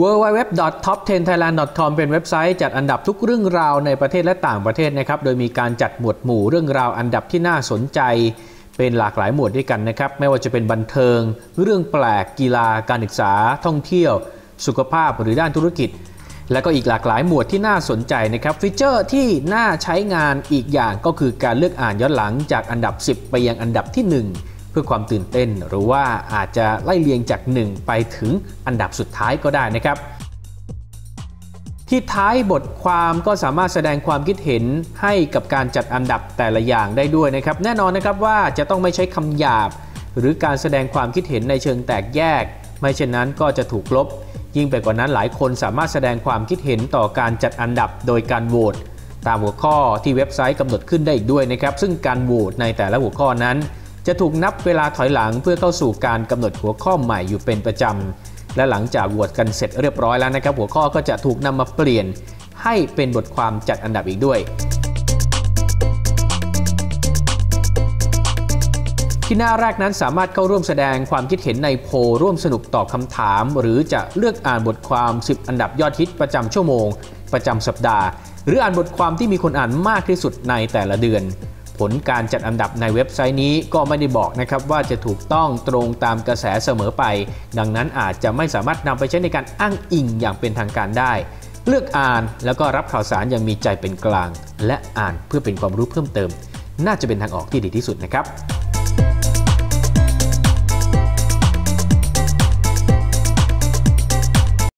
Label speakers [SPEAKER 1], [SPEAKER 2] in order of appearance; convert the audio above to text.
[SPEAKER 1] www.top10thailand.com เป็นเว็บไซต์จัดอันดับทุกเรื่องราวในประเทศและต่างประเทศนะครับ โดยมีการจัดหมวดหมู่เรื่องราวอันดับที่น่าสนใจ เป็นหลากหลายหมวดด้วยกันนะครับ ไม่ว่าจะเป็นบันเทิง เรื่องแปลก กีฬา การศึกษา ท่องเที่ยว สุขภาพหรือด้านธุรกิจ และก็อีกหลากหลายหมวดที่น่าสนใจนะครับ ฟีเจอร์ที่น่าใช้งานอีกอย่างก็คือการเลือกอ่านย้อนหลังจากอันดับ 10 ไปยังอันดับที่ 1 พื่อความตื่นเต้น หรือว่าอาจจะไล่เลียงจาก 1 ไปถึงอันดับสุดท้ายก็ได้นะครับ ที่ท้ายบทความก็สามารถแสดงความคิดเห็นให้กับการจัดอันดับแต่ละอย่างได้ด้วยนะครับ แน่นอนนะครับว่าจะต้องไม่ใช้คำหยาบ หรือการแสดงความคิดเห็นในเชิงแตกแยก ไม่เช่นนั้นก็จะถูกลบ ยิ่งไปกว่านั้นหลายคนสามารถแสดงความคิดเห็นต่อการจัดอันดับโดยการโหวตตามหัวข้อที่เว็บไซต์กำหนดขึ้นได้อีกด้วยนะครับ ซึ่งการโหวตในแต่ละหัวข้อนั้น จะถูกนับเวลาถอยหลังเพื่อเข้าสู่การกำหนดหัวข้อใหม่อยู่เป็นประจำ และหลังจากโหวตกันเสร็จเรียบร้อยแล้วนะครับ หัวข้อก็จะถูกนำมาเปลี่ยนให้เป็นบทความจัดอันดับอีกด้วย ที่หน้าแรกนั้นสามารถเข้าร่วมแสดงความคิดเห็นในโพลร่วมสนุกตอบคำถาม หรือจะเลือกอ่านบทความ 10 อันดับยอดฮิตประจำชั่วโมง ประจำสัปดาห์ หรืออ่านบทความที่มีคนอ่านมากที่สุดในแต่ละเดือน ผลการจัดอันดับในเว็บไซต์นี้ก็ไม่ได้บอกนะครับว่าจะถูกต้องตรงตามกระแสเสมอไป ดังนั้นอาจจะไม่สามารถนำไปใช้ในการอ้างอิงอย่างเป็นทางการได้ เลือกอ่านแล้วก็รับข่าวสารอย่างมีใจเป็นกลาง และอ่านเพื่อเป็นความรู้เพิ่มเติม น่าจะเป็นทางออกที่ดีที่สุดนะครับ